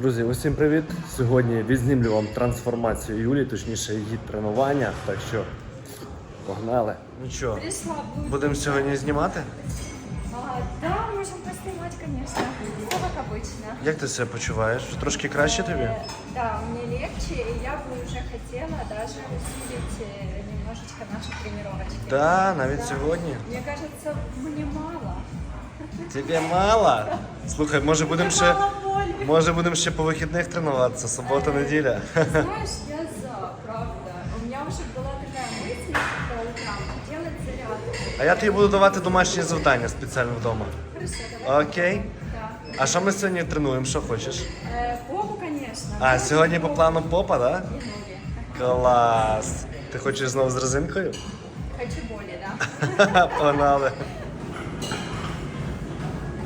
Друзі, усім привіт! Сьогодні відзнімлю вам трансформацію Юлі, точніше її тренування. Так що погнали. Ну що, Пришла, будет. будемо сьогодні знімати? А, да, можем поснимать, конечно. Все как обычно. Як ти себе почуваєш? Трошки краще тобі? Э, Да, мне легче, и я бы уже хотела даже усилить э, немножечко наши тренировочки. Так, навіть сьогодні. Мне кажется, мне мало. Тобі мало? Слухай, може будемо ще. Мало боли. Може будемо ще по вихідних тренуватися, субота, неділя. Знаешь, я за, правда. У меня уже была такая мысль по утрам делать зарядку. А я тобі буду давати домашні завдання спеціально вдома. Хорошо, давай. Окей? Да. А що ми сьогодні тренуємо? Що хочеш? Э, попу, конечно. А, сьогодні по плану попа, так? Да? И ноги. Клас! Ти хочеш знову з резинкою? Хочу боли, да. Погнали.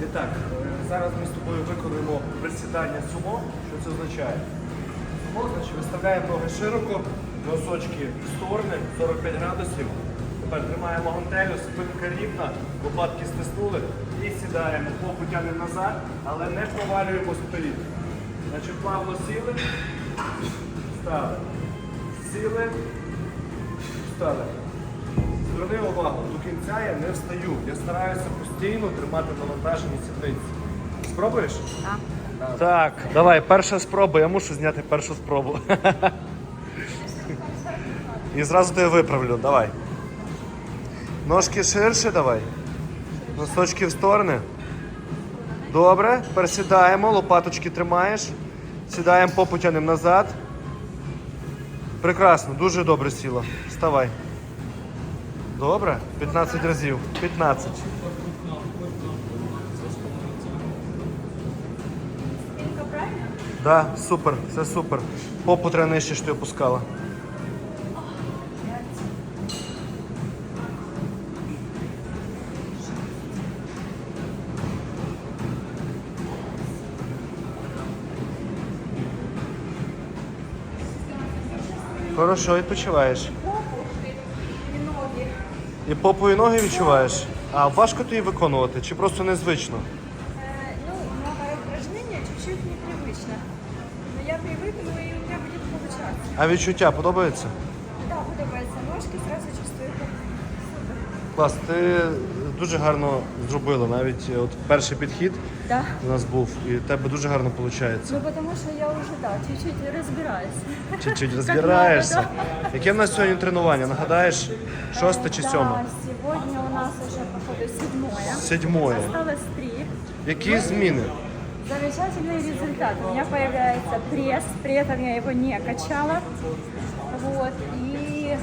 І так, е, зараз ми з тобою виконуємо присідання сумо. Що це означає? Сумо, значить, виставляємо ноги широко, носочки в сторони, 45 градусів. Тепер тримаємо гантелю, спинка рівна, лопатки стиснули і сідаємо. Попу тягнемо назад, але не провалюємо вперед. Значить, плавно сіли, стали. Сіли, стали. Зверни увагу, до кінця я не встаю. Я стараюся постійно тримати навантажені сідниці. Спробуєш? Так, давай, перша спроба, я мушу зняти першу спробу. І зразу тебе виправлю, давай. Ножки ширше давай. Носочки в сторони. Добре, пересідаємо, лопаточки тримаєш. Сідаємо, попу тянемо назад. Прекрасно, дуже добре сіло. Вставай. Добре? 15 разів. 15. Спинка? Да, супер, все супер. Попу треба нижче, що ти опускала. Хорошо, відпочиваєш. Попу и ноги. І попу і ноги відчуваєш. А важко тобі виконувати чи просто незвично? Э, ну, новое упражнение чуть-чуть непривычно. Но я привыкну, и у меня будет получаться. А відчуття подобається? Да, подобается ножки, сразу чувствую, как супер. Клас, ти дуже гарно зробила. Навіть от перший підхід Да. у нас був, і в тебе дуже гарно виходить. Ну, потому что я уже, да, чуть-чуть разбираюсь. Чуть-чуть розбираєшся. Яке в нас сьогодні тренування? Нагадаєш, шосте чи Да, сьоме? сегодня у нас уже, походу, седьмое. Седьмое. Осталось три. Які зміни? Замечательный результат. У меня появляется пресс, при этом я его не качала. Вот. И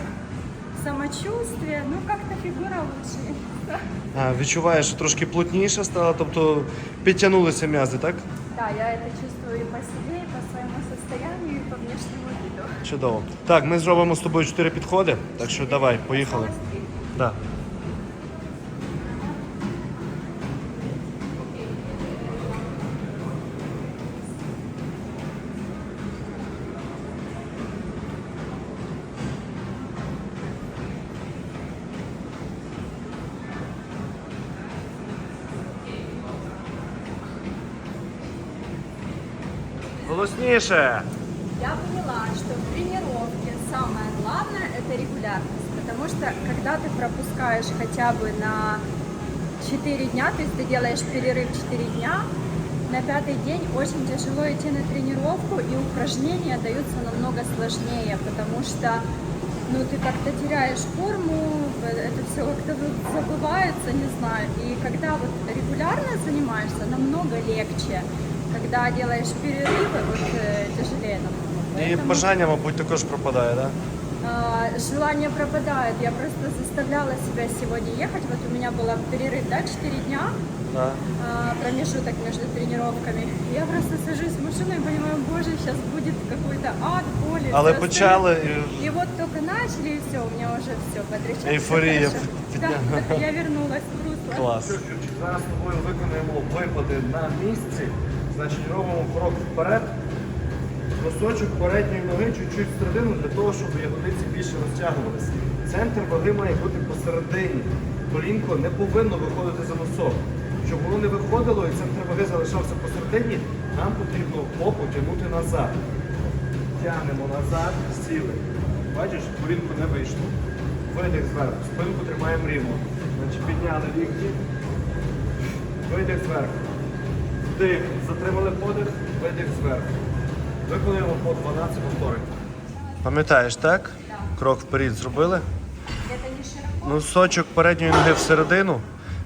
самочувствие, ну как-то фигура лучше. Відчуваєш, що трошки плотніше стало, тобто підтягнулися м'язи, так? Да, я це чувствую по собі, по своєму состоянию, і по внешньому виду. Чудово. Так, ми зробимо з тобою чотири підходи, так що давай, поїхали. Да. Голосніше. Я поняла, что в тренировке самое главное это регулярность, потому что когда ты пропускаешь хотя бы на 4 дня, то есть ты делаешь перерыв 4 дня, на пятый день очень тяжело идти на тренировку, и упражнения даются намного сложнее, потому что ну, ты как-то теряешь форму, это все как-то забывается, не знаю. И когда вот регулярно занимаешься, намного легче. Когда делаешь перерывы, вот э, тяжелее намного. І Поэтому, бажання, мабуть, також пропадає, так? а, желание пропадает. Я просто заставляла себя сегодня ехать. Вот у меня был перерыв, да, 4 дня, Да? а, промежуток между тренировками. Я просто сажусь в машину и понимаю, боже, сейчас будет какой-то ад, боли. Але всё почали остальное. И вот только начали, и все, у меня уже все потрясается. Эйфория хорошо. підня- Да, я вернулась в русло. Клас. Що, Юрчик, зараз з тобою виконуємо випади на місці. Значить, робимо крок вперед. Носочок передньої ноги чуть-чуть середину для того, щоб ягодиці більше розтягувалися. Центр ваги має бути посередині. Колінко не повинно виходити за носок. Щоб воно не виходило і центр ваги залишався посередині, нам потрібно попу тягнути назад. Тягнемо назад, сіли. Бачиш, колінку не вийшло. Видих зверху, спинку тримаємо рівно. Значить, підняли лікті. Видих зверху. Вдих. Затримали подих, видих зверху. Виконуємо по 12 повторень. Пам'ятаєш, так? Крок вперед зробили. Широко. Носочок передньої ноги всередину,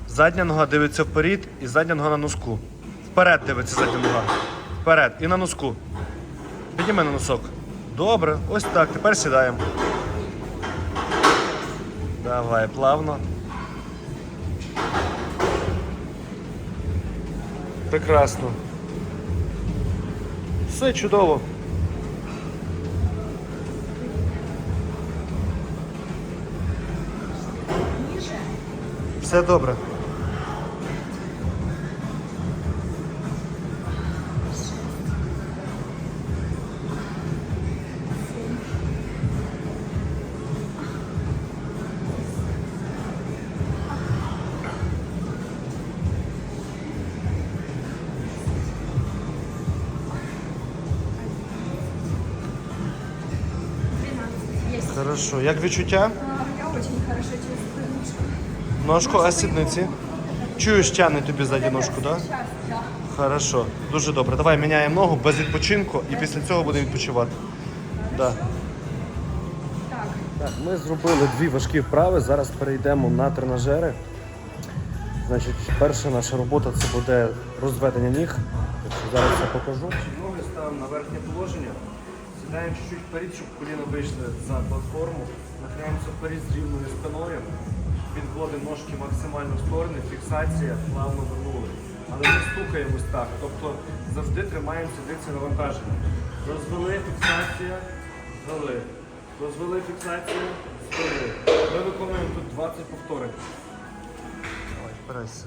задня нога дивиться вперед і задня нога на носку. Вперед дивиться задня нога. Вперед і на носку. Підніми на носок. Добре, ось так. Тепер сідаємо. Давай, плавно. Прекрасно. Все чудово. Все добре. Хорошо. Як відчуття? Я очень хорошо чувствую ножку. Ножку, а сідниці? Чуєш, тягне тобі ззаді ножку, так? Да? Хорошо, дуже добре. Давай міняємо ногу без відпочинку і після цього будемо відпочивати. Да. Так, Так, ми зробили дві важкі вправи. Зараз перейдемо на тренажери. Значить, перша наша робота це буде розведення ніг. Зараз я покажу. Ноги ставимо на верхнє положення. Сідаємо чуть-чуть вперед, щоб коліна вийшли за платформу. Нахиляємося вперед з рівною спиною. Підводимо ножки максимально в сторони, фіксація, плавно вернули. Але не стукаємось так. Тобто завжди тримаємо сідниці навантаження. Розвели фіксація, звели. Розвели фіксацію, звели. Ми виконуємо тут 20 повторень. Давай, впирайся.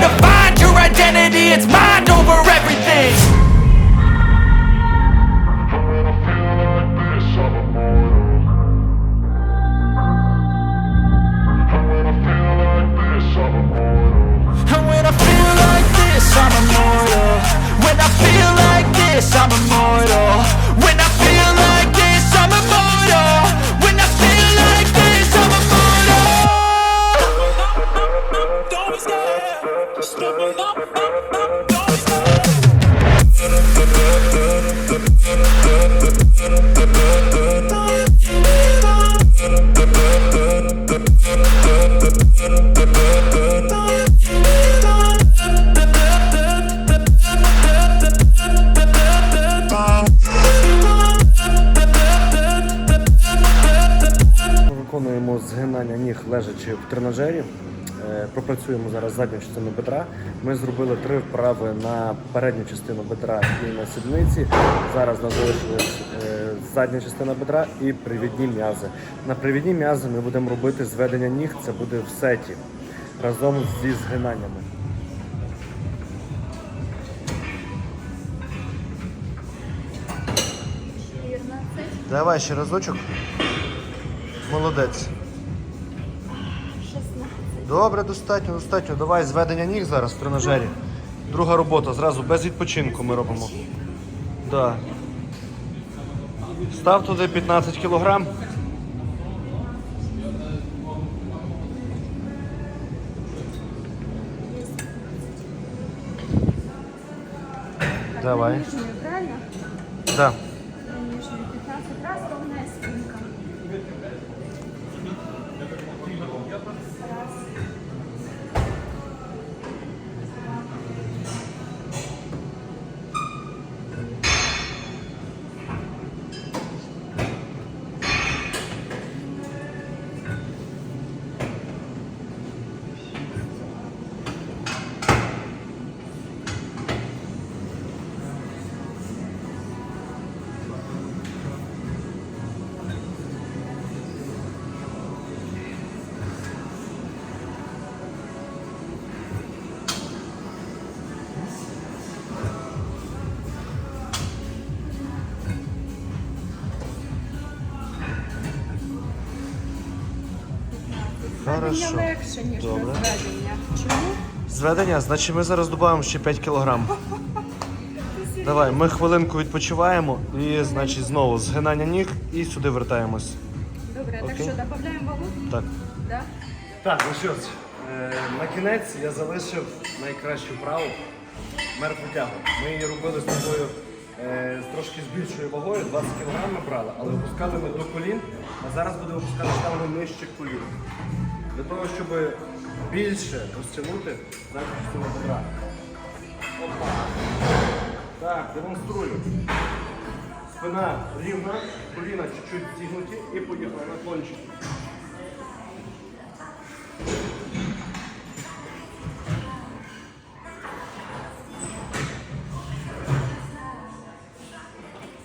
To find your identity, it's mind over everything. And when I feel like this, I'm immortal. When I feel like this, I'm immortal виконуємо згинання ніг лежачи в тренажері. Е, Пропрацюємо зараз задню частину бедра. Ми зробили три вправи на передню частину бедра і на сідниці. Зараз нас залишилась е, задня частина бедра і привідні м'язи. На привідні м'язи ми будемо робити зведення ніг. Це буде в сеті разом зі згинаннями. Давай ще разочок. Молодець. шестнадцать. Добре, достатньо, достатньо. Давай зведення ніг зараз в тренажері. Друга робота, зразу без відпочинку ми робимо. Да. Став туди 15 кілограм. Давай. правильно? Да. Зведення Хорошо. легше, ніж Добре. розведення. Чому? Зведення, значить ми зараз додаємо ще 5 кілограм. Давай, ми хвилинку відпочиваємо і, значить, знову згинання ніг і сюди вертаємось. Добре, так Окей. що додаємо вагу? Так. Да? Так, ну що ж, е, на кінець я залишив найкращу вправу мертву тягу. Ми її робили з тобою е, з трошки з більшою вагою, 20 кг ми брали, але опускали ми до колін, а зараз будемо опускати ставимо нижче колін. Для того, щоб більше розтягнути захист цього бедра. Опа. Так, демонструю. Спина рівна, коліна чуть-чуть зігнуті і поїхали на кончик.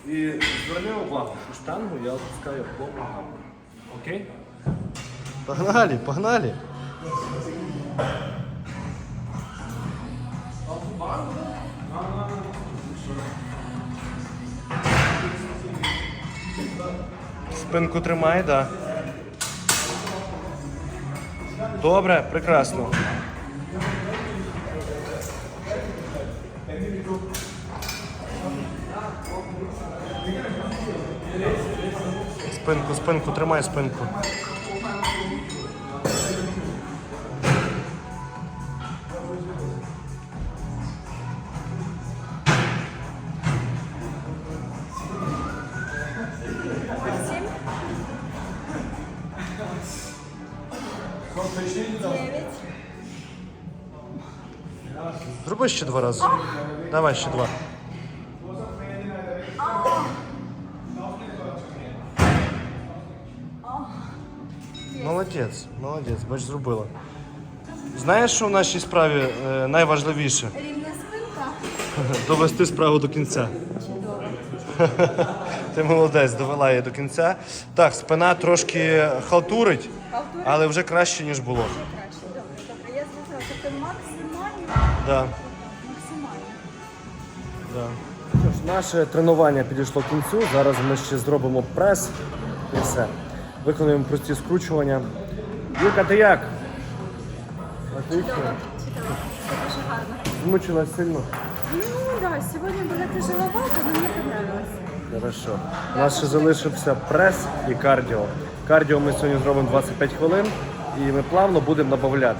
І зверни увагу, що штангу я опускаю по ногам. Окей? Погнали, погнали. Спинку тримай, да. Добре, прекрасно. Спинку, спинку, тримай спинку. Зроби ще два рази. Давай ще два. Молодець, молодець, бач, зробила. Знаєш, що в нашій справі е, найважливіше? Рівна спинка. Довести справу до кінця. Ти молодець, довела її до кінця. Так, спина трошки халтурить, Халтурить? але вже краще, ніж було. Краще. Добре, добре. Я зрозуміла. Тобто максимально, Да, наше тренування підійшло к кінцю. Зараз ми ще зробимо прес і все. Виконуємо прості скручування. Юрка, ти як? Чудово, чудово. Це дуже гарно. Змучилась сильно. Ну да, сегодня было тяжеловато, но мне понравилось. Хорошо. У нас ще залишився прес і кардіо. Кардіо ми сьогодні зробимо 25 хвилин і ми плавно будемо додати.